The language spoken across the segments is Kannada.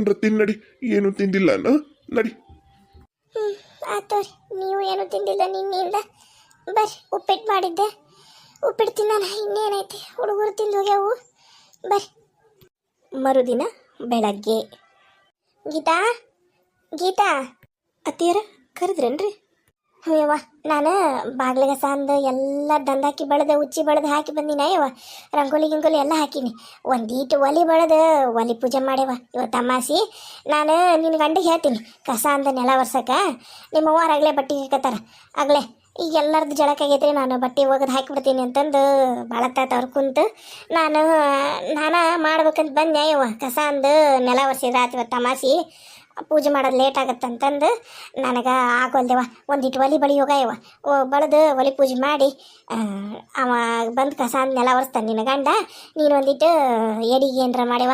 ಏನ್ರ ತಿನ್ನಡಿ ಏನು ತಿಂದಿಲ್ಲ ಅನ್ನ ನಡಿ. ನೀವು ಏನು ತಿಂದಿಲ್ಲ ನಿನ್ನಿಂದ ಬರ್ರಿ, ಉಪ್ಪಿಟ್ಟು ಮಾಡಿದ್ದೆ. ಉಪ್ಪಿಟ್ಟು ತಿನ್ನೋಣ, ಇನ್ನೇನೈತಿ? ಹುಡುಗರು ತಿಂದು ಹೋಗ್ಯಾವು. ಬರ್ರಿ. ಮರುದಿನ ಬೆಳಗ್ಗೆ. ಗೀತಾ? ಗೀತಾ? ಅತ್ತಿಯರ ಕರೆದ್ರೇನ್ರಿ? ಯವ್ವ ನಾನು ಬಾಗ್ಲಿಗೆ ಸಂದು ಎಲ್ಲ ದಂದಾಕಿ ಬೆಳೆದು, ಉಚ್ಚಿ ಬೆಳೆದು ಹಾಕಿ ಬಂದಿನ ಯವ್ವ. ರಂಗೋಲಿ ಗಿಂಗೋಲಿ ಎಲ್ಲ ಹಾಕೀನಿ. ಒಂದೀಟು ಒಲಿ ಬೆಳೆದು ಒಲಿ ಪೂಜೆ ಮಾಡ್ಯವ ಇವತ್ತು ತಮಾಸಿ ನಾನು ನಿನ್ನ ಗಂಡಿಗೆ ಹೇಳ್ತೀನಿ, ಕಸ ಅಂದ ನೆಲ ಒರ್ಸಕ್ಕೆ ನಿಮ್ಮ ಅವ್ವಾರ ಆಗಲೇ ಬಟ್ಟೆ ಹಾಕತ್ತಾರ ಆಗಲೇ ಈಗ ಎಲ್ಲರದ್ದು ಜಳಕ ಆಗೈತ್ರಿ, ನಾನು ಬಟ್ಟೆ ಒಗೆದು ಹಾಕಿಬಿಡ್ತೀನಿ ಅಂತಂದು ಭಾಳ ಅವ್ರು ಕುಂತು, ನಾನು ನಾನು ಮಾಡ್ಬೇಕಂತ ಬಂದೆ ಯವ್ವ. ಕಸ ಅಂದು ನೆಲ ಒರೆಸಿದ್ರಾತ್ ಇವತ್ತು ತಮಾಸಿ ಪೂಜೆ ಮಾಡೋದು ಲೇಟ್ ಆಗತ್ತಂತಂದು ನನಗೆ ಆಗೋಲ್ದೇವ ಒಂದಿಟ್ಟು ಒಲಿ ಬಳಿ ಓ, ಬಳ್ದು ಒಲಿ ಪೂಜೆ ಮಾಡಿ ಅವ ಬಂದು ಕಸ ನೆಲ ಒರೆಸ್ತಾನೆ ನಿನ್ನ ಗಂಡ. ನೀನು ಒಂದಿಟ್ಟು ಎಡಿಗೆ ಏನರ ಮಾಡ್ಯವ.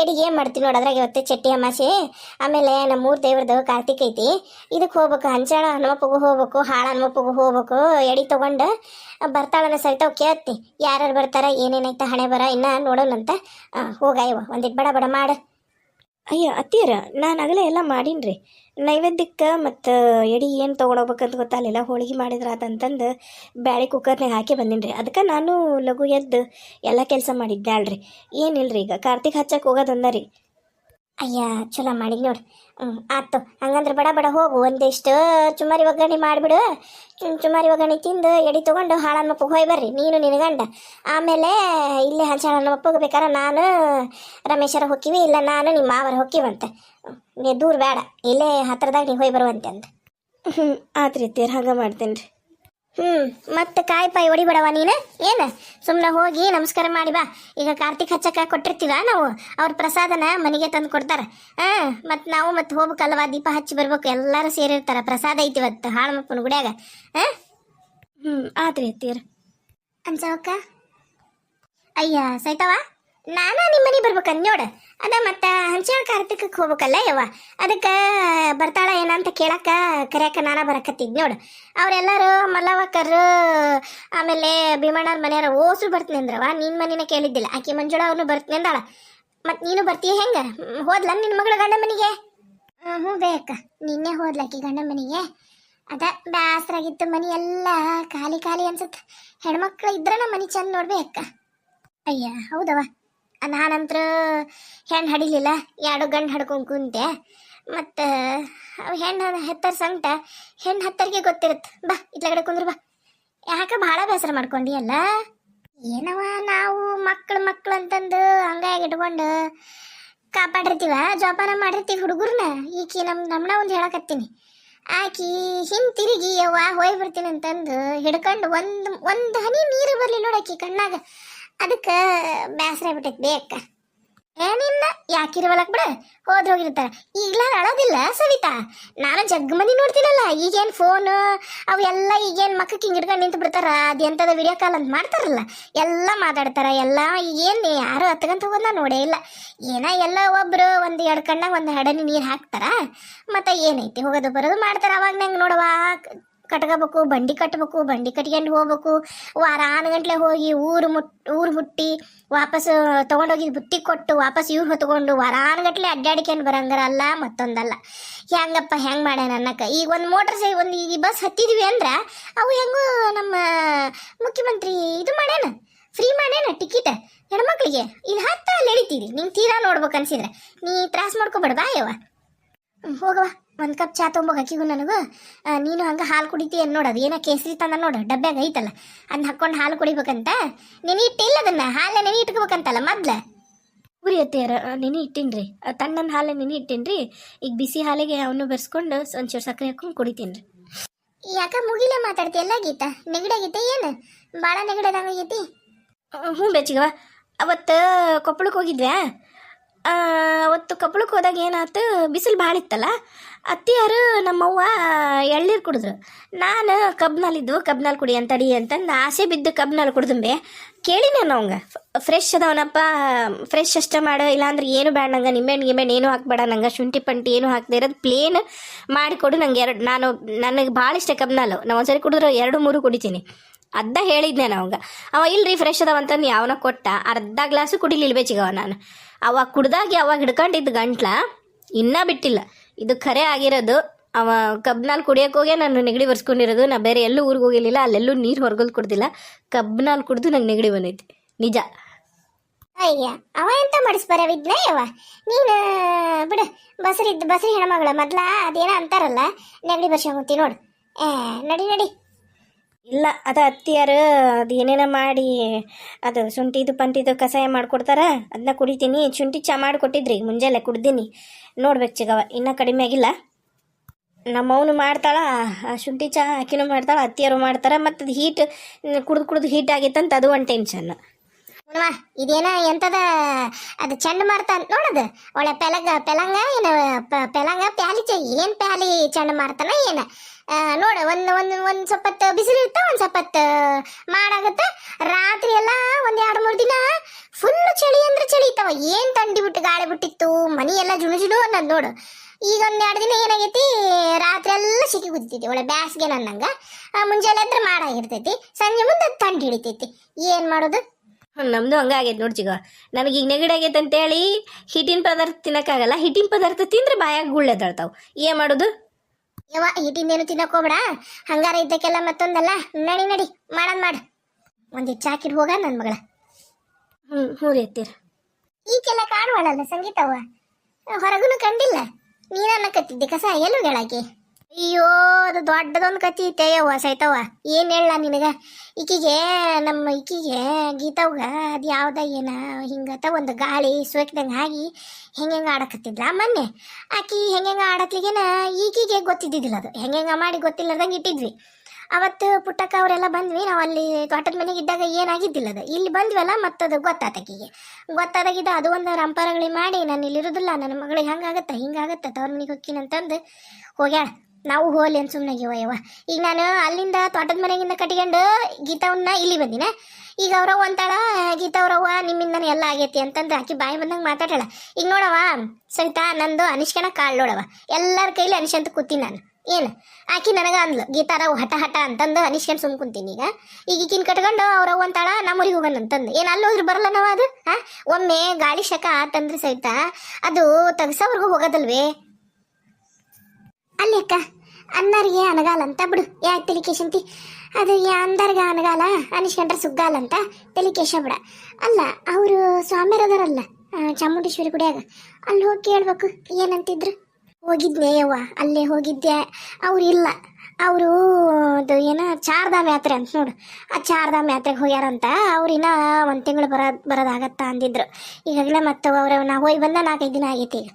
ಎಡಿಗೆ ಏನು ಮಾಡ್ತೀನಿ ನೋಡೋದ್ರಾಗ ಇವತ್ತು ಚಟ್ಟಿ ಅಮಾಸೆ ಆಮೇಲೆ ನಮ್ಮ ಮೂರು ದೇವ್ರದ್ದು ಕಾರ್ತಿಕ್ ಐತಿ. ಇದಕ್ಕೆ ಹೋಗ್ಬೇಕು, ಹಂಚಾಳ ಹನುಮಪ್ಪಗೂ ಹೋಗ್ಬೇಕು, ಹಾಳ ಹನುಮಪ್ಪಗೂ ಹೋಗ್ಬೇಕು, ಎಡಿ ತೊಗೊಂಡು ಬರ್ತಾಳನ್ನ ಸಹಿತ ಕೇಳ್ತಿ. ಯಾರ್ಯಾರು ಬರ್ತಾರ ಏನೇನೈತೆ ಹಣೆ ಬರ, ಇನ್ನ ನೋಡೋಣಂತ ಹೋಗಾಯವ. ಒಂದಿಟ್ಟು ಬಡ ಬಡ ಮಾಡು. ಅಯ್ಯ, ಅತ್ತಿಯರ, ನಾನು ಆಗಲೇ ಎಲ್ಲ ಮಾಡೀನಿ ರೀ ನೈವೇದ್ಯಕ್ಕೆ ಮತ್ತು ಎಡಿ ಏನು ತೊಗೊಂಡೋಗ್ಬೇಕಂತ ಗೊತ್ತಾಗಲಿಲ್ಲ ಹೋಳಿಗೆ ಮಾಡಿದ್ರೆ ಅದಂತಂದು ಬ್ಯಾಳೆ ಕುಕ್ಕರ್ನಾಗ ಹಾಕಿ ಬಂದೀನಿ ರೀ ಅದಕ್ಕೆ ನಾನು ಲಘು ಎದ್ದು ಎಲ್ಲ ಕೆಲಸ ಮಾಡಿದ್ದೆ ಅಲ್ರಿ ರೀ ಈಗ, ಕಾರ್ತಿಕ್ ಹಚ್ಚಕ್ಕೆ ಹೋಗೋದಂದ ರೀ ಅಯ್ಯ, ಚಲೋ ಮಾಡಿ ನೋಡು. ಹ್ಞೂ ಆಯ್ತು ಹಂಗಂದ್ರೆ ಬಡ ಬಡ ಹೋಗು. ಒಂದಿಷ್ಟು ಚುಮಾರಿ ಒಗ್ಗರಣೆ ಮಾಡಿಬಿಡು. ಚುಮಾರಿ ಒಗ್ಗರಣೆ ತಿಂದು ಎಡಿ ತೊಗೊಂಡು ಹಾಳನ್ನ ಮಪ್ಪಗೆ ಹೋಗಿ ಬರ್ರಿ. ನೀನು ನಿನ್ನ ಗಂಡ. ಆಮೇಲೆ ಇಲ್ಲೇ ಹಂಚಾಳನ್ನ ಮಪ್ಪಗೆ ನಾನು ರಮೇಶರ ಹೊಕ್ಕಿವಿ, ಇಲ್ಲ ನಾನು ನಿಮ್ಮ ಮಾವರ ಹೊಕ್ಕಿವಂತೆ. ನೀ ದೂರ ಬೇಡ ಇಲ್ಲೇ ಹತ್ರದಾಗ ನೀವು ಹೋಗಿ ಬರುವಂತೆ ಅಂತ ಹ್ಞೂ ಆತ್ರಿ ತೀರ್ ಹಂಗೆ ಮಾಡ್ತೇನೆ ರೀ ಹ್ಞೂ ಮತ್ತೆ ಕಾಯಿ ಪಾಯಿ ಹೊಡಿಬೇಡವ ನೀನು? ಏನು? ಸುಮ್ಮನೆ ಹೋಗಿ ನಮಸ್ಕಾರ ಮಾಡಿ ಬಾ. ಈಗ ಕಾರ್ತಿಕ್ ಹಚ್ಚಕ್ಕೆ ಕೊಟ್ಟಿರ್ತೀವ ನಾವು. ಅವ್ರ ಪ್ರಸಾದನ ಮನೆಗೆ ತಂದು ಕೊಡ್ತಾರೆ. ಹಾಂ ಮತ್ತು ನಾವು ಮತ್ತೆ ಹೋಗ್ಬೇಕಲ್ವ? ದೀಪ ಹಚ್ಚಿ ಬರ್ಬೇಕು. ಎಲ್ಲರೂ ಸೇರಿರ್ತಾರೆ. ಪ್ರಸಾದ ಐತಿ ಇವತ್ತು ಹಾಳಮಪ್ಪನ ಗುಡಿಯಾಗ. ಹಾಂ? ಹ್ಞೂ ಆತ್ರಿ ಅತ್ತಿಯರ್. ಅನ್ಸವಕ್ಕ ಅಯ್ಯ, ಸೈತವ? ನಾನು ನಿಮ್ಮ ಮನೆ ಬರ್ಬೇಕನ್ ನೋಡ. ಅದ ಮತ್ತೆ ಹಂಚಾಳ ಕಾರ್ತಿಕಕ್ಕೆ ಹೋಗ್ಬೇಕಲ್ಲ ಯವ್ವ. ಅದಕ್ಕೆ ಬರ್ತಾಳ ಏನಂತ ಕೇಳಕ್ಕ ಕರಿಯಕ್ಕ ನಾನ ಬರಕತ್ತಿದ್ ನೋಡು. ಅವರೆಲ್ಲರೂ ಮಲ್ಲವಕ್ಕರು ಆಮೇಲೆ ಭೀಮಣ್ಣವ್ರ ಮನೆಯವ್ರ ಓಸು ಬರ್ತೀನಿ ಅಂದ್ರವ ನಿನ್ನ ಮನೇನ ಕೇಳಿದ್ದಿಲ್ಲ. ಆಕೆ ಮಂಜುಳ ಅವ್ರನ್ನು ಬರ್ತೀನಿ ಅಂದಾಳ. ಮತ್ತು ನೀನು ಬರ್ತೀಯ ಹೆಂಗ? ಹೋದ್ಲ ನಿನ್ನ ಮಗಳ ಗಂಡ ಮನೆಗೆ? ಹ್ಞೂ ಬೇಕ ನಿನ್ನೆ ಹೋದ್ಲಾಕಿ ಗಂಡ ಮನೆಗೆ. ಅದ ಬ್ಯಾಸರಾಗಿತ್ತು ಮನೆ ಎಲ್ಲ ಖಾಲಿ ಖಾಲಿ ಅನ್ಸುತ್ತೆ ಹೆಣ್ಮಕ್ಳು ಇದ್ರೆ ನಮ್ಮ ಮನೆ ಚಂದ ನೋಡ್ಬೇಕ ಅಯ್ಯ ಹೌದವ ನಾನಂತ್ರ ಹೆಣ್ಣು ಹಡಿಲಿಲ್ಲ, ಎರಡು ಗಂಡು ಹಡ್ಕೊಂಡು ಕುಂತೆ. ಮತ್ತು ಹೆಣ್ಣು ಹೆತ್ತರ ಸಂಕಟ ಹೆಣ್ಣು ಹತ್ತರಿಗೆ ಗೊತ್ತಿರುತ್ತೆ ಬಾ ಇತ್ಲಗಡೆ ಕುಂದ್ರು ಬಾ. ಯಾಕೆ ಭಾಳ ಬೇಸರ ಮಾಡ್ಕೊಂಡಿ ಅಲ್ಲ? ಏನವ ನಾವು ಮಕ್ಕಳು ಮಕ್ಕಳು ಅಂತಂದು ಹಂಗಾಗಿ ಇಟ್ಕೊಂಡು ಕಾಪಾಡಿರ್ತೀವ, ಜೋಪಾನ ಮಾಡಿರ್ತೀವಿ ಹುಡುಗರ್ನ? ಈಕಿ ನಮ್ಮ ನಮ್ಮನ ಒಂದು ಹೇಳಕತ್ತೀನಿ. ಆಕಿ ಹಿಂತಿರುಗಿ ಯವ್ವ ಹೋಗಿ ಬರ್ತೀನಿ ಅಂತಂದು ಹಿಡ್ಕೊಂಡು ಒಂದು ಒಂದು ಹನಿ ನೀರು ಬರಲಿ ನೋಡಾಕಿ ಕಣ್ಣಾಗ. ಅದಕ್ಕೆ ಬೇಸರ ಆಗ್ಬಿಟ್ಟೈತಿ ಬೇಕ. ಏನಿನ್ನ ಯಾಕಿರುವಲಕ್ ಬಿಡ? ಹೋದ್ರ ಹೋಗಿರ್ತಾರ. ಈಗ್ಲಾರ ಅಳೋದಿಲ್ಲ ಸವಿತಾ? ನಾನು ಜಗ್ ಮಂದಿ ನೋಡ್ತೀನಲ್ಲ, ಈಗೇನು ಫೋನ್ ಅವು ಎಲ್ಲ ಈಗೇನು ಮಕ್ಕಕ್ಕೆ ಹಿಂಗೆ ಹಿಡ್ಕೊಂಡು ನಿಂತು ಬಿಡ್ತಾರ? ಅದೆಂಥದ ವಿಡಿಯೋ ಕಾಲ್ ಅಂತ ಮಾಡ್ತಾರಲ್ಲ? ಎಲ್ಲ ಮಾತಾಡ್ತಾರ, ಎಲ್ಲ ಈಗೇನು ಯಾರು ಹತ್ಕೊಂತ ಹೋಗೋದ್ ನೋಡೇ ಇಲ್ಲ. ಏನ ಎಲ್ಲ ಒಬ್ರು ಒಂದು ಎರಡು ಕಣ್ಣಾಗ ಒಂದು ಹಡನಿ ನೀರು ಹಾಕ್ತಾರ? ಮತ್ತೆ ಏನೈತಿ? ಹೋಗೋದು ಬರೋದು ಮಾಡ್ತಾರ, ಅವಾಗ ನಂಗೆ ನೋಡವ ಕಟ್ಕೋಬೇಕು, ಬಂಡಿ ಕಟ್ಟಬೇಕು ಬಂಡಿ ಕಟ್ಕೊಂಡು ಹೋಗ್ಬೇಕು. ವಾರ ಗಂಟ್ಲೆ ಹೋಗಿ ಊರು ಮುಟ್, ಊರು ಮುಟ್ಟಿ ವಾಪಸ್ ಹೋಗಿ ಬುತ್ತಿ ಕೊಟ್ಟು ವಾಪಸ್ ಇವ್ರು ಹೊತ್ಕೊಂಡು ವಾರ ಆರು ಗಂಟ್ಲೆ ಅಡ್ಡಾಡ್ಕೊಂಡು ಅಲ್ಲ ಮತ್ತೊಂದಲ್ಲ. ಹೆಂಗಪ್ಪ, ಹೆಂಗೆ ಮಾಡ್ಯಾನ ಅನ್ನಕ್ಕೆ? ಈಗ ಒಂದು ಮೋಟ್ರ್ ಸೈ, ಒಂದು ಈ ಬಸ್ ಹತ್ತಿದ್ವಿ ಅಂದ್ರೆ ಅವು ಹೆಂಗೂ ನಮ್ಮ ಮುಖ್ಯಮಂತ್ರಿ ಇದು ಮಾಡ್ಯಾನ? ಫ್ರೀ ಮಾಡ್ಯಾನ ಟಿಕೆಟ್ ಹೆಣ್ಮಕ್ಳಿಗೆ? ಇಲ್ಲಿ ಹತ್ತ ಅಲ್ಲಿ ಎಳಿತೀರಿ. ನಿಂಗೆ ತೀರಾ ನೋಡ್ಬೇಕು ಅನ್ಸಿದ್ರೆ. ನೀ ತ್ರಾಸ ಮಾಡ್ಕೊಬೇಡ, ಬಾ ಯವ್ವ. ಹೋಗವ ಒಂದು ಕಪ್ ಚಾ ತೊಗೊಂಬೋಗ ಅಕ್ಕಿಗೂ ನನಗೂ. ನೀನು ಹಂಗೆ ಹಾಲು ಕುಡಿತೀಯ ಅದು? ಏನೋ ಕೇಸರಿ ತಂದ ನೋಡು ಡಬ್ಬ್ಯಾಗ ಐತಲ್ಲ. ಅದನ್ನ ಹಾಕೊಂಡು ಹಾಲು ಕುಡಿಬೇಕಂತ? ನೆನೆ ಇಟ್ಟಿಲ್ಲ ಅದನ್ನ ಹಾಲೆ ನೆನೆ ಇಟ್ಕೋಬೇಕಂತಲ್ಲ ಮೊದ್ಲ. ಉರಿ ಅತ್ತಿಯರ ನೆನೆ ಇಟ್ಟೀನಿ ರೀ. ತಣ್ಣನ ಹಾಲೆ ನೆನೆ ಇಟ್ಟೀನಿ ರೀ. ಈಗ ಬಿಸಿ ಹಾಲಿಗೆ ಅವನು ಬೆರೆಸ್ಕೊಂಡು ಒಂಚೂರು ಸಕ್ಕರೆ ಹಾಕೊಂಡು ಕುಡಿತೀನಿ ರೀ. ಯಾಕ ಮುಗಿಲೇ ಮಾತಾಡ್ತೀಯಲ್ಲ ಗೀತಾ? ನೆಗಡಾಗೈತೆ ಏನು? ಭಾಳ ನೆಗಡದಾಗೈತಿ ಹ್ಞೂ ಬೆಚ್ಚಿಗವ ಅವತ್ತು ಕೊಪ್ಪಳಕ್ಕೆ ಹೋಗಿದ್ವ್ಯಾ? ಅವತ್ತು ಕೊಪ್ಪಳಕ್ಕೆ ಹೋದಾಗ ಏನಾಯ್ತು ಬಿಸಿಲು ಭಾಳ ಇತ್ತಲ್ಲ? ಅತ್ತಿಯಾರು ನಮ್ಮವ್ವ ಎಳ್ಳೀರು ಕುಡಿದ್ರು. ನಾನು ಕಬ್ನಲ್ಲಿದ್ದು ಕಬ್ನಲ್ಲಿ ಕುಡಿ ಅಂತಡಿ ಅಂತಂದು ಆಸೆ ಬಿದ್ದು ಕಬ್ನಲ್ಲಿ ಕುಡ್ದುಂಬೆ. ಕೇಳಿ ನಾನು ಅವಂಗ ಫ್ರೆಶ್ ಅದಾವನಪ್ಪ ಫ್ರೆಶ್ ಅಷ್ಟೇ ಮಾಡು, ಇಲ್ಲಾಂದ್ರೆ ಏನು ಬೇಡ ನಂಗೆ ನಿಂಬೆಹಣ್ಣು ಗಿಂಬೆಣ್ಣು ಏನು ಹಾಕ್ಬೇಡ, ನಂಗೆ ಶುಂಠಿ ಪಂಟಿ ಏನು ಹಾಕದೇ ಇರೋದು ಪ್ಲೇನ್ ಮಾಡಿಕೊಡು ನಂಗೆ ಎರಡು, ನಾನು, ನನಗೆ ಭಾಳ ಇಷ್ಟ ಕಬ್ನಾಲು. ನಾವು ಒಂದ್ಸರಿ ಕುಡಿದ್ರೆ ಎರಡು, ಮೂರು ಕುಡಿತೀನಿ. ಅದ ಹೇಳಿದ್ದೆ ಅವಂಗ. ಅವ ಇಲ್ರಿ ಫ್ರೆಶ್ ಅದಾವಂತಂದು ಯಾವನ ಕೊಟ್ಟ, ಅರ್ಧ ಗ್ಲಾಸು ಕುಡಿಲಿಲ್ಲ ಬೇಚಿಗವ ನಾನು. ಅವಾಗ ಕುಡ್ದಾಗಿ ಅವಾಗ ಹಿಡ್ಕೊಂಡಿದ್ದ ಗಂಟ್ಲ ಇನ್ನೂ ಬಿಟ್ಟಿಲ್ಲ. ಇದು ಖರೆ ಆಗಿರೋದು, ಅವ ಕಬ್ನಲ್ಲಿ ಕುಡಿಯೋಕೆ ಹೋಗಿ ನಾನು ನೆಗಡಿ ಬರ್ಸ್ಕೊಂಡಿರೋದು, ನಾ ಬೇರೆ ಎಲ್ಲೂ ಊರಿಗೆ ಹೋಗಿರಲಿಲ್ಲ, ಅಲ್ಲೆಲ್ಲೂ ನೀರು ಹೊರಗಲ್ ಕುಡ್ದಿಲ್ಲ ಕಬ್ನಲ್ಲಿ ಕುಡ್ದು ನಂಗೆ ನೆಗಡಿ ಬಂದೈತಿ, ನಿಜ. ಅಯ್ಯ, ಅವ ಎಂತ ಮಾಡಿಸ್ಬಾರ ವಿದ್ನಯವ ನೀನು, ಬಿಡು ಬಸರಿ ಬಸರಿ ಹೆಣ್ಮಗಳ ಮೊದ್ಲ ಅದೇನ ಅಂತಾರಲ್ಲ, ನೆಗಡಿ ಬರ್ಸ್ಕೊಂತಿ ನೋಡು. ಏ, ನಡಿ ನಡಿ. ಇಲ್ಲ, ಅದು ಅತ್ತಿಯಾರು, ಅದು ಏನೇನ ಮಾಡಿ, ಅದು ಶುಂಠಿದು ಪಂಟಿದು ಕಷಾಯ ಮಾಡಿಕೊಡ್ತಾರ ಅದನ್ನ ಕುಡಿತೀನಿ, ಶುಂಠಿ ಚಾ ಮಾಡಿ ಕೊಟ್ಟಿದ್ರಿ ಮುಂಜಾನೆ ಕುಡ್ದೀನಿ. ನೋಡ್ಬೇಕು ಚಿಗವ ಇನ್ನೂ ಕಡಿಮೆ ಆಗಿಲ್ಲ. ನಮ್ಮವನು ಮಾಡ್ತಾಳ ಶುಂಠಿ ಚಾ ಆಕಿನೂ ಮಾಡ್ತಾಳ, ಅತ್ತಿಯರು ಮಾಡ್ತಾರ, ಮತ್ತು ಅದು ಹೀಟ್ ಕುಡ್ದು ಕುಡ್ದು ಹೀಟ್ ಆಗೈತಂತ ಅದು ಒಂದು ಟೆನ್ಷನ್ ಹುಣ್ವ ಇದೇನ ಎಂತದ, ಅದು ಚಂಡ ಅಂತ ನೋಡದು, ಒಳ್ಳೆ ಪೆಲಂಗ ಪೆಲಂಗ, ಏನು ಪೆಲಂಗ ಪ್ಯಾಲಿ ಚ ಏನ್ ಪ್ಯಾಲಿ ಚಂಡ ಮಾರ್ತಾನ ಏನ? ನೋಡು, ಒಂದ್ ಒಂದ್ ಒಂದ್ ಸ್ವಲ್ಪ ಬಿಸಿಲು ಇರ್ತ, ಒಂದ್ ಸ್ವಲ್ಪ ಮಾಡಾಗತ್ತ. ರಾತ್ರಿ ಎಲ್ಲ ಒಂದ್ ಎರಡ್, ಮೂರ್ ದಿನ ಫುಲ್ ಚಳಿ ಅಂದ್ರೆ ಚಳಿ ಇತ್ತವ ಏನ್ ತಂಡಿ ಬಿಟ್ಟು ಗಾಳಿ ಬಿಟ್ಟಿತ್ತು, ಮನಿ ಎಲ್ಲ ಜುಣು ಜುಣು ಅನ್ನೋದು ನೋಡು. ಈಗ ಒಂದ್ ಎರಡು ದಿನ ಏನಾಗೈತಿ, ರಾತ್ರಿ ಎಲ್ಲ ಸಿಕ್ಕಿ ಕುದಿತೈತಿ ಒಳ್ಳೆ ಬ್ಯಾಸ್ಗೆ ನನ್ನಂಗ ಮುಂಜಾನೆ ಅಂದ್ರೆ ಮಾಡಾಗಿರ್ತೈತಿ, ಸಂಜೆ ಮುಂದೆ ತಂಡಿ ಹಿಡಿತೈತಿ. ಏನ್ ಮಾಡೋದು? ನಮ್ದು ಹಂಗ ಆಗೈತೆ ನೋಡಿ ಚಿಗ. ನನಗೆ ಈಗ ನೆಗಡಿ ಆಗೈತೆ ಅಂತೇಳಿ ಹಿಟ್ಟಿನ ಪದಾರ್ಥ ತಿನ್ನಕ್ಕಾಗಲ್ಲ. ಹಿಟ್ಟಿನ ಪದಾರ್ಥ ತಿಂದ್ರೆ ಬಾಯಾಗ ಗುಳ್ಳೆದಾಳ್ತಾವ ಏನು ಮಾಡೋದು? ಯವ್ವ ಹಿಟ್ಟಿಂದೇನು ತಿನ್ನಕ್ ಹೋಗ್ಬೇಡ. ಹಂಗಾರ ಇದ್ದಕ್ಕೆಲ್ಲ ಮತ್ತೊಂದಲ್ಲ. ನಡಿ ನಡಿ, ಮಾಡದ್ ಮಾಡ. ಒಂದಿಟ್ಟು ಚಾಕಿಡ್ ಹೋಗ ನನ್ ಮಗಳ. ಹ್ಮ್, ಹ್ಞೂ ರೀ ಅತ್ತೀರ ಈಕೆಲ್ಲ ಕಾಣುವಳಲ್ಲ ಸಂಗೀತವ್ವ. ಹೊರಗುನು ಕಂಡಿಲ್ಲ. ನೀನನ್ನ ಕತ್ತಿದ್ದೆ ಕಸ ಎಲ್ಲೂ ಹೇಳಾಕಿ ಅಯ್ಯೋ, ಅದು ದೊಡ್ಡದೊಂದು ಕತಿ ಐತೆ ಯವ್ವ ಸೈತವ್ವ. ಏನ್ ಹೇಳ ನಿನಗ? ಈಕಿಗೆ, ನಮ್ಮ ಈಕಿಗೆ, ಗೀತವ್ಗ, ಅದು ಯಾವ್ದ ಏನ ಹಿಂಗತ ಒಂದು ಗಾಳಿ ಸೋಕಿದಂಗೆ ಆಗಿ ಹೆಂಗೆ ಆಡಕತ್ತಿದ್ಲ ಮೊನ್ನೆ. ಆಕಿ ಹೆಂಗೆ ಆಡತ್ಲಿಗೇನ ಈಕಿಗೆ ಗೊತ್ತಿದ್ದಿದ್ದಿಲ್ಲ ಅದು. ಹೆಂಗೆ ಮಾಡಿ ಗೊತ್ತಿಲ್ಲದಂಗೆ ಇಟ್ಟಿದ್ವಿ. ಅವತ್ತು ಪುಟ್ಟಕ್ಕ ಅವರೆಲ್ಲ ಬಂದ್ವಿ. ನಾವು ಅಲ್ಲಿ ತೋಟದ ಮನೆಗೆ ಇದ್ದಾಗ ಏನಾಗಿದ್ದಿಲ್ಲ ಅದು. ಇಲ್ಲಿ ಬಂದ್ವಲ್ಲ ಮತ್ತದು ಗೊತ್ತಾತಕಿಗೆ ಗೊತ್ತಾದಾಗಿದ್ದ ಅದು ಒಂದು ರಂಪರಗಳಿ ಮಾಡಿ, ನಾನು ಇಲ್ಲಿರೋದಿಲ್ಲ. ನನ್ನ ಮಗಳಿಗೆ ಹಂಗಾಗತ್ತ, ಹಿಂಗಾಗತ್ತ, ತವ್ರ ಮನೆಗೆ ಹೊಕ್ಕಿನಂತಂದು ಹೋಗ್ಯಾಳ. ನಾವು ಹೋಲಿ ಅಂತ ಸುಮ್ಮನೆ ಯವ್ವ. ಈಗ ನಾನು ಅಲ್ಲಿಂದ ತೋಟದ ಮನೆಗಿಂದ ಕಟ್ಕೊಂಡು ಗೀತಾವನ್ನ ಇಲ್ಲಿ ಬಂದಿನ. ಈಗ ಅವ್ರವ್ವ ಅಂತಾಳ ಗೀತಾವ್ರವ್ವ ನಿಮ್ಮಿಂದನೇ ಎಲ್ಲ ಆಗೈತಿ ಅಂತಂದ್ರೆ ಆಕಿ ಬಾಯಿ ಬಂದಂಗೆ ಮಾತಾಡಳ ಈಗ ನೋಡವ ಸವಿತಾ, ನಂದು, ಅನಿಷ್ಕನ ಕಾಳು ನೋಡವ ಎಲ್ಲರ ಕೈಲಿ ಅನಿಶ್ ಅಂತ ಕೂತೀನಿ ನಾನು. ಏನು? ಆಕಿ ನನಗೆ ಅಂದ್ಲು ಗೀತಾರವ್ ಹಠ ಹಠ ಅಂತಂದು ಅನಿಷ್ಕನ್ ಸುಮ್ ಕುಂತೀನಿ ಈಗ. ಈಗ ಈಕಿನ ಕಟ್ಕೊಂಡು ಅವ್ರವ್ ಅಂತಾಳ ನಮ್ಮೂರಿಗೆ ಹೋಗೋಣ ಅಂತಂದು. ಏನು ಅಲ್ಲಿ ಹೋದ್ರೆ ಬರಲ್ಲ ನಾವು ಅದು? ಹಾ? ಒಮ್ಮೆ ಗಾಳಿ ಶಕ ಆತಂದ್ರೆ ಸವಿತಾ, ಅದು ತಗಸೋವರೆಗೂ ಹೋಗೋದಲ್ವೇ? ಅಲ್ಲಿ ಅಕ್ಕ. ಅನ್ನರಿಗೆ ಅನಗಾಲ ಅಂತ ಬಿಡು. ಯಾಕೆ ತಲಿಕೇಶಂತಿ ಅದು ಅಂದರ್ಗ ಅನಗಾಲ ಅನಿಸ್ಕೊಂಡ್ರೆ ಸುಗ್ಗಾಲ ಅಂತ ತಲಿಕೇಶ ಬಿಡ. ಅಲ್ಲ, ಅವರು ಸ್ವಾಮಿಯರದಾರಲ್ಲ ಚಾಮುಂಡೇಶ್ವರಿ ಗುಡಿಯಾಗ. ಅಲ್ಲಿ ಹೋಗಿ ಕೇಳ್ಬೇಕು, ಏನಂತಿದ್ರು? ಹೋಗಿದ್ನೇ ಯವ್ವ, ಅಲ್ಲೇ ಹೋಗಿದ್ದೆ. ಅವ್ರು ಇಲ್ಲ. ಅವರು, ಅದು ಏನ, ಚಾರ್ಧಾಮ್ ಯಾತ್ರೆ ಅಂತ ನೋಡು. ಆ ಚಾರ್ಧಾಮ್ ಯಾತ್ರೆಗೆ ಹೋಗ್ಯಾರಂತ ಅವ್ರಿನ್ನ ಒಂದು ತಿಂಗಳು ಬರೋದು ಬರೋದಾಗತ್ತ ಅಂದಿದ್ರು. ಈಗಾಗಲೇ ಮತ್ತೆ ಅವ್ರ ನಾ ಹೋಗಿ ಬಂದ ನಾಲ್ಕೈದು ದಿನ ಆಗೈತಿ ಈಗ.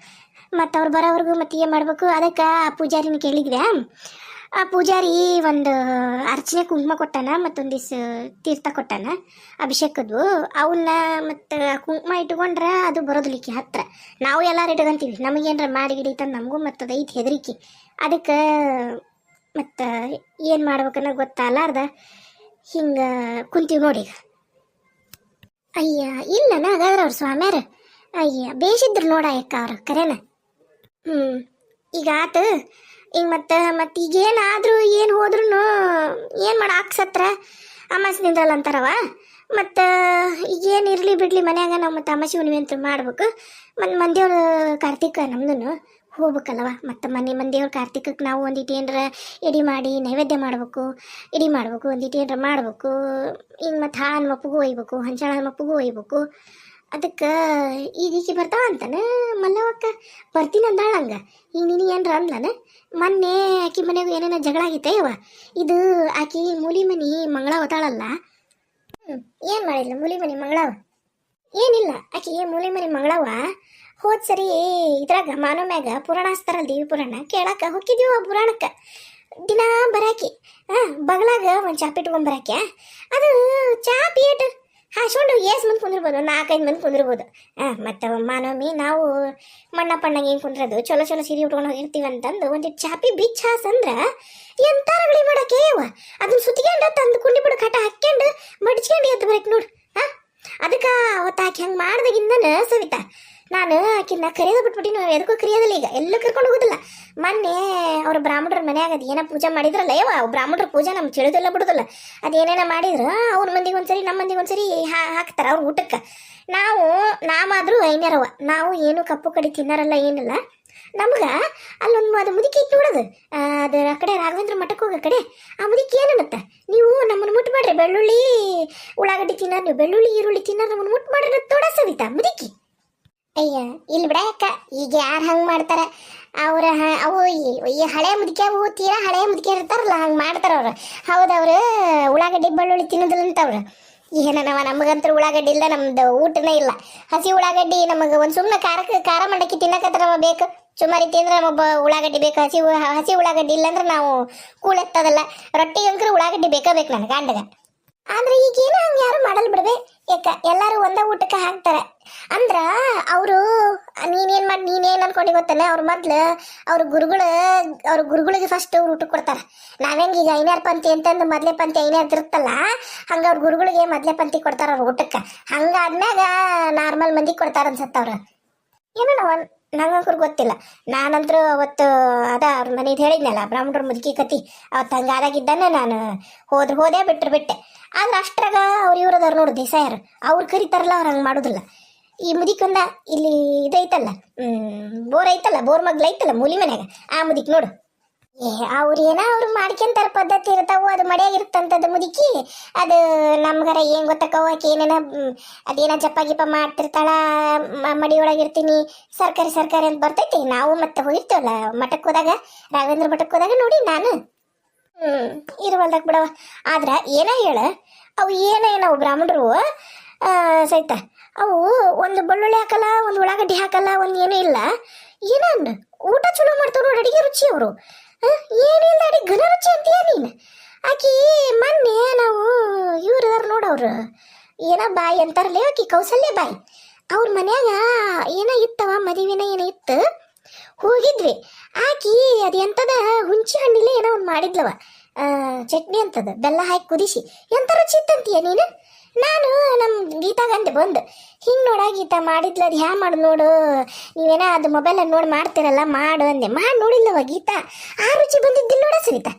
ಮತ್ತು ಅವ್ರು ಬರೋವರೆಗೂ ಮತ್ತೆ ಏನು ಮಾಡಬೇಕು? ಅದಕ್ಕೆ ಆ ಪೂಜಾರಿನ ಕೇಳಿದ್ವಿ. ಆ ಪೂಜಾರಿ ಒಂದು ಅರ್ಚನೆ ಕುಂಕುಮ ಕೊಟ್ಟಾನ ಮತ್ತೊಂದಿಷ್ಟು ತೀರ್ಥ ಕೊಟ್ಟಾನ ಅಭಿಷೇಕದ್ದು ಅವನ್ನ ಮತ್ತು ಕುಂಕುಮ ಇಟ್ಕೊಂಡ್ರೆ ಅದು ಬರೋದಿಲ್ಲಿಕ್ಕೆ ಹತ್ರ. ನಾವು ಎಲ್ಲರೂ ಇಟ್ಕೊಂತೀವಿ. ನಮಗೇನಾರ ಮಾಡಿ ಗಿಡಿತಂದು ನಮಗೂ ಮತ್ತು ಅದು ಐತಿ ಹೆದರಿಕೆ. ಅದಕ್ಕೆ ಮತ್ತು ಏನು ಮಾಡ್ಬೇಕನ್ನೋ ಗೊತ್ತಾಗಲಾರ್ದ ಹಿಂಗೆ ಕುಂತೀವಿ ನೋಡಿ ಅಯ್ಯ, ಇಲ್ಲನ ಹಾಗಾದ್ರೆ ಅವ್ರು ಸ್ವಾಮ್ಯಾರ? ಅಯ್ಯ ಬೇಸಿದ್ರು ನೋಡ ಅಕ್ಕ ಅವ್ರು ಕರೆನ. ಹ್ಞೂ ಈಗ ಆತು, ಈಗ ಮತ್ತೆ ಮತ್ತೆ ಈಗೇನಾದರೂ ಏನು ಹೋದ್ರೂ ಏನು ಮಾಡ ಸತ್ರ ಅಮಾಸ್ನಿಂದಲ್ಲ ಅಂತಾರವ. ಮತ್ತು ಈಗೇನು ಇರಲಿ ಬಿಡಲಿ ಮನ್ಯಾಗ ನಾವು ಮತ್ತೆ ಅಮಾಸಿ ಹುಣ್ಣಿಮೆ ಅಂತ ಮಾಡ್ಬೇಕು. ಮತ್ತು ಮಂದಿಯವ್ರ ಕಾರ್ತಿಕ ನಮ್ದು ಹೋಗ್ಬೇಕಲ್ಲವ. ಮತ್ತು ಮನೆ ಮಂದಿಯವ್ರ ಕಾರ್ತಿಕಕ್ಕೆ ನಾವು ಒಂದಿಟ್ಟು ಏನರ ಎಡಿ ಮಾಡಿ ನೈವೇದ್ಯ ಮಾಡಬೇಕು, ಎಡಿ ಮಾಡಬೇಕು ಒಂದಿಟ್ಟು ಏನರ ಮಾಡಬೇಕು. ಹಿಂಗೆ ಮತ್ತು ಹಾನ್ ಮಪ್ಪಗೂ ಒಯ್ಬೇಕು, ಹಂಚಾಳ ಮಪ್ಪಗೂ ಒಯ್ಬೇಕು. ಅದಕ್ಕೆ ಈ ಈಕಿ ಬರ್ತಾವ ಅಂತಾನೆ. ಮಲ್ಲವಕ್ಕ ಬರ್ತೀನಿ ಅಂದಾಳ ಹಂಗ. ಈಗ ನಿನಗೆ ಏನ್ರ ಅಂದ್ಲಾನ? ಮೊನ್ನೆ ಆಕಿ ಮನೆಗೂ ಏನೇನೋ ಜಗಳ ಆಗಿತ್ತೆ ಯವ್ವ ಇದು ಆಕಿ ಮೂಲಿ ಮನಿ ಮಂಗಳ ಹೊತಾಳಲ್ಲ. ಏನು ಮಾಡಿಲ್ಲ ಮೂಲಿ ಮನಿ ಮಂಗಳವ? ಏನಿಲ್ಲ, ಆಕಿ ಮೂಲಿ ಮನಿ ಮಂಗಳವ. ಹೋದ್ ಸರಿ ಇದ್ರಾಗ ಮಾನವ ಮ್ಯಾಗ ಪುರಾಣ ಹಚ್ತಾರಲ್ಲ ದೇವಿ ಪುರಾಣ ಕೇಳಕ್ಕೆ ಹೋಗಿದ್ದೀವ ಪುರಾಣಕ್ಕೆ. ದಿನ ಬರಾಕಿ, ಹಾಂ, ಬಗಲಾಗ ಒಂದು ಚಾಪಿ ಇಟ್ಕೊಂಡ್ ಬರಾಕ್ಯಾ? ಅದು ಚಾಪಿ ಏಟು ಹಾಸ್ಕೊಂಡು ಏಸ್ ಮಂದಿ ಕುಂದಿರ್ಬೋದು, ನಾಲ್ಕೈದು ಮಂದಿ ಕುಂದಿರ್ಬೋದು. ಹಾಂ ಮತ್ತು ಮಾನವಮಿ ನಾವು ಮಣ್ಣ ಪಣ್ಣಗೆ ಏನು ಕುಂದ್ರದು? ಚಲೋ ಚಲೋ ಸೀರೆ ಉಟ್ಕೊಂಡು ಹೋಗಿರ್ತೀವಿ ಅಂತಂದು ಒಂದು ಚಾಪಿ ಬಿಚ್ಚ ಹಾಸಂದ್ರೆ ಎಂಥ ರಗಳಿ ಮಾಡಕ್ಕೆ ಅವ ಅದನ್ನ ಸುತ್ತಿಕೊಂಡು ತಂದು ಕುಂಡಿ ಬಿಡು ಕಟ ಹಾಕ್ಕೊಂಡು ಮಡ್ಚ್ಕೊಂಡು ಎದ್ದು ಬರಕ್ಕೆ ನೋಡು ಹಾಂ ಅದಕ್ಕೆ ಅವತ್ತು ಆಕೆ ಹಂಗೆ ಮಾಡ್ದಾಗಿಂದನ ಸವಿತಾ ನಾನು ಆಕಿನ ಕರೆಯೋದು ಬಿಟ್ಬಿಟ್ಟಿನ ಎದಕ್ಕೂ ಕರೆಯೋದಿಲ್ಲ ಈಗ. ಎಲ್ಲೂ ಕರ್ಕೊಂಡು ಹೋಗೋದಿಲ್ಲ. ಮೊನ್ನೆ ಅವ್ರ ಬ್ರಾಹ್ಮಣರ ಮನ್ಯಾಗ ಅದು ಏನೋ ಪೂಜೆ ಮಾಡಿದ್ರಲ್ಲ, ಯವ್ವ ಬ್ರಾಹ್ಮಣರ ಪೂಜೆ ನಮ್ಗೆ ತಿಳಿದಿಲ್ಲ ಬಿಡುದಿಲ್ಲ ಅದೇನೇನೋ ಮಾಡಿದ್ರು ಅವ್ರ ಮಂದಿಗೆ ಒಂದ್ಸರಿ ನಮ್ಮ ಮಂದಿಗೆ ಒಂದ್ಸರಿ ಹಾ, ಹಾಕ್ತಾರೆ ಅವ್ರ ಊಟಕ್ಕೆ. ನಾವು, ನಾವಾದ್ರೂ ಐನರವ ನಾವು ಏನು ಕಪ್ಪು ಕಡಿ ತಿನ್ನಾರಲ್ಲ, ಏನಿಲ್ಲ. ನಮ್ಗೆ ಅಲ್ಲೊಂದು ಅದು ಮುದುಕಿ ಇತ್ತು ಅದು ಆ ಕಡೆ ರಾಘವೇಂದ್ರ ಮಠಕ್ಕೆ ಹೋಗೋ ಕಡೆ, ಆ ಮುದುಕಿ ಏನನ್ನತ್ತ? ನೀವು ನಮ್ಮನ್ನು ಮುಟ್ಟು ಮಾಡ್ರಿ ಬೆಳ್ಳುಳ್ಳಿ ಉಳ್ಳಾಗಡ್ಡಿ ತಿನ್ನಾರ, ನೀವು ಬೆಳ್ಳುಳ್ಳಿ, ಈರುಳ್ಳಿ ತಿನ್ನಾರ ನಮ್ಮನ್ನು ಮುಟ್ಟು ಮಾಡ್ರಿ ತೋಡ ಸವಿತಾ, ಮುದುಕಿ. ಅಯ್ಯ ಇಲ್ಲಿ ಬಿಡ ಅಕ್ಕ. ಈಗ ಯಾರು ಹಂಗೆ ಮಾಡ್ತಾರ? ಅವ್ರ ಅವು ಈ- ಹಳೆ ಮುದ್ಕೆ, ಹೂ ತೀರಾ ಹಳೆ ಮುದ್ಕೆ ಇರ್ತಾರಲ್ಲ, ಹಂಗೆ ಮಾಡ್ತಾರ ಅವ್ರು. ಹೌದು ಅವ್ರು, ಉಳ್ಳಾಗಡ್ಡಿ ಬೆಳ್ಳುಳ್ಳಿ ತಿನ್ನೋದಿಲ್ಲ ಅಂತ ಅವ್ರು ಏನನವ ನಮಗಂತೂ ಉಳ್ಳಾಗಡ್ಡಿ ಇಲ್ಲ, ನಮ್ದು ಊಟನೇ ಇಲ್ಲ. ಹಸಿ ಉಳ್ಳಾಗಡ್ಡಿ ನಮಗೆ ಒಂದು ಸುಮ್ಮನೆ ಖಾರಕ್ಕೆ ಖಾರ ಮಂಡಕ್ಕಿ ತಿನ್ನಕತ್ರ ಬೇಕು. ಸುಮಾರಿ ತಿಂದ್ರೆ ನಮಗೆ ಉಳ್ಳಾಗಡ್ಡಿ ಬೇಕು. ಹಸಿ ಹಸಿ ಉಳ್ಳಾಗಡ್ಡಿ ಇಲ್ಲಂದ್ರೆ ನಾವು ಕೂಳೆತ್ತದಲ್ಲ ರೊಟ್ಟಿ ಅಂಕರ ಉಳ್ಳಾಗಡ್ಡಿ ಬೇಕಾ ಬೇಕು ನನಗೆ, ಗಂಡಗ. ಆದ್ರೆ ಈಗೇನು ಹಂಗೆ ಯಾರು ಮಾಡಲ್ ಬಿಡ್ವೆ ಯಾಕ, ಎಲ್ಲಾರು ಒಂದ ಊಟಕ್ಕೆ ಹಾಕ್ತಾರೆ. ಅಂದ್ರ ಅವರು, ನೀನೇನ್ ಮಾಡಿ, ನೀನೇನ್ ಅನ್ಕೊಂಡಿ ಗೊತ್ತಲ್ಲ ಅವ್ರ ಮೊದ್ಲು ಅವ್ರ ಗುರುಗಳು, ಅವ್ರ ಗುರುಗಳಿಗೆ ಫಸ್ಟ್ ಅವ್ರು ಕೊಡ್ತಾರೆ. ನಾವೇಂಗ ಈಗ ಐನಾರ ಪಂಕ್ತಿ ಅಂತಂದು ಮೊದ್ಲೇ ಪಂಕ್ತಿ ಐನಾರ್ ಇರುತ್ತಲ್ಲ, ಹಂಗ ಅವ್ರ ಗುರುಗಳಿಗೆ ಮೊದ್ಲೇ ಪಂತಿ ಕೊಡ್ತಾರೆ ಅವ್ರ ಊಟಕ್ಕೆ. ಹಂಗಾದ್ಮ್ಯಾಗ ನಾರ್ಮಲ್ ಮಂದಿ ಕೊಡ್ತಾರೆ ಅನ್ಸತ್ತ ಅವ್ರ. ಏನೋ ನಾವ್ ನಂಗಂಕರು ಗೊತ್ತಿಲ್ಲ. ನಾನಂತರೂ ಅವತ್ತು, ಅದ ಅವ್ರ ಮನೇದು ಹೇಳಿದ್ನಲ್ಲ, ಬ್ರಾಹ್ಮಣರ ಮುದುಕಿ ಕತಿ ಅವತ್ತು ಹಂಗಾದಾಗಿದ್ದಾನೆ ನಾನು ಹೋದ್ರೆ ಹೋದೆ ಬಿಟ್ರು ಬಿಟ್ಟೆ. ಆದ್ರೆ ಅಷ್ಟ್ರಾಗ ಅವ್ರು ಇವ್ರದವ್ರು ನೋಡು ದೇಸಾಯರು. ಅವ್ರು ಕರಿತಾರಲ್ಲ, ಅವ್ರು ಹಂಗೆ ಮಾಡೋದಿಲ್ಲ. ಈ ಮುದಿಕೊಂದ ಇಲ್ಲಿ ಇದೈತಲ್ಲ ಬೋರ್ ಐತಲ್ಲ, ಬೋರ್ ಮಗ್ಲ ಐತಲ್ಲ ಮೂಲಿ ಮನ್ಯಾಗ. ಆ ಮುದಿಕ್ ನೋಡು. ಏ, ಅವ್ರು ಏನೋ ಅವ್ರು ಮಾಡ್ಕೊಂತಾರ ಪದ್ಧತಿ ಇರ್ತಾವು, ಅದು ಮಡಿಯಾಗಿರ್ತಂಥದ್ದು ಮುದುಕಿ. ಅದು ನಮ್ಗರ ಏನು ಗೊತ್ತಕ್ಕವ ಆಕಿ ಏನೇನ ಅದೇನ ಜಪ್ಪ ಗಿಪ್ಪ ಮಾಡ್ತಿರ್ತಾಳ ಮಡಿ ಮಡಿಯೊಳಗಿರ್ತೀನಿ ಸರ್ಕಾರಿ ಸರ್ಕಾರಿ ಅಂತ ಬರ್ತೈತಿ. ನಾವು ಮತ್ತೆ ಹೋಗಿರ್ತೇವಲ್ಲ ಮಠಕ್ಕೆ ಹೋದಾಗ, ರಾಘವೇಂದ್ರ ಮಠಕ್ಕೆ ಹೋದಾಗ ನೋಡಿ ನಾನು. ಹ್ಮ್, ಇರುವಲ್ದಾಗ ಬಿಡವ ಆದ್ರ ಏನ ಹೇಳ, ಅವು ಏನೇನವು ಬ್ರಾಹ್ಮಣರು ಸಹಿತ. ಅವು ಒಂದು ಬೆಳ್ಳುಳ್ಳಿ ಹಾಕಲ್ಲ, ಒಂದು ಉಳ್ಳಾಗಡ್ಡಿ ಹಾಕಲ್ಲ, ಒಂದು ಏನೂ ಇಲ್ಲ. ಏನ ಅಂದ್ ಊಟ ಚಲೋ ಮಾಡ್ತಾವ ನೋಡಿ ಅಡಿಗೆ ರುಚಿ ಅವರು. ಏನಿಲ್ಲ ಅಡಿಗೆ ಘನ ರುಚಿ ಅಂತೀಯ ನೀನು? ಆಕಿ ಮೊನ್ನೆ ನಾವು ಇವ್ರು ಅದಾರ ನೋಡವ್ರು ಏನ ಬಾಯಿ ಅಂತಾರಲ್ಲ ಆಕಿ, ಕೌಸಲ್ಯ ಬಾಯಿ. ಅವ್ರ ಮನ್ಯಾಗ ಏನ ಇತ್ತವ ಮದುವೆನ ಏನೋ ಇತ್ತು. ಹೋಗಿದ್ವಿ. ಆಕಿ ಅದು ಎಂತದ, ಹುಂಚಿ ಮಾಡಿದ್ಲವ? ಚಟ್ನಿ ಅಂತದ, ಬೆಲ್ಲ ಹಾಕಿ ಕುದಿಸಿ. ಎಂತ ರುಚಿ ಇತ್ತಂತೀಯ ನೀನು? ನಾನು ನಮ್ಮ ಗೀತಾಗಂದೆ ಬಂದು, ಹಿಂಗೆ ನೋಡ ಗೀತಾ, ಮಾಡಿದ್ಲ ಅದು ಹ್ಯಾ ಮಾಡು ನೋಡು. ನೀವೇನ ಅದು ಮೊಬೈಲಲ್ಲಿ ನೋಡಿ ಮಾಡ್ತೀರಲ್ಲ, ಮಾಡು ಅಂದೆ. ಮಾಡಿ ನೋಡಿಲ್ಲವ ಗೀತಾ. ಆ ರುಚಿ ಬಂದಿದ್ದಿಲ್ಲ ನೋಡ ಸವಿತಾ.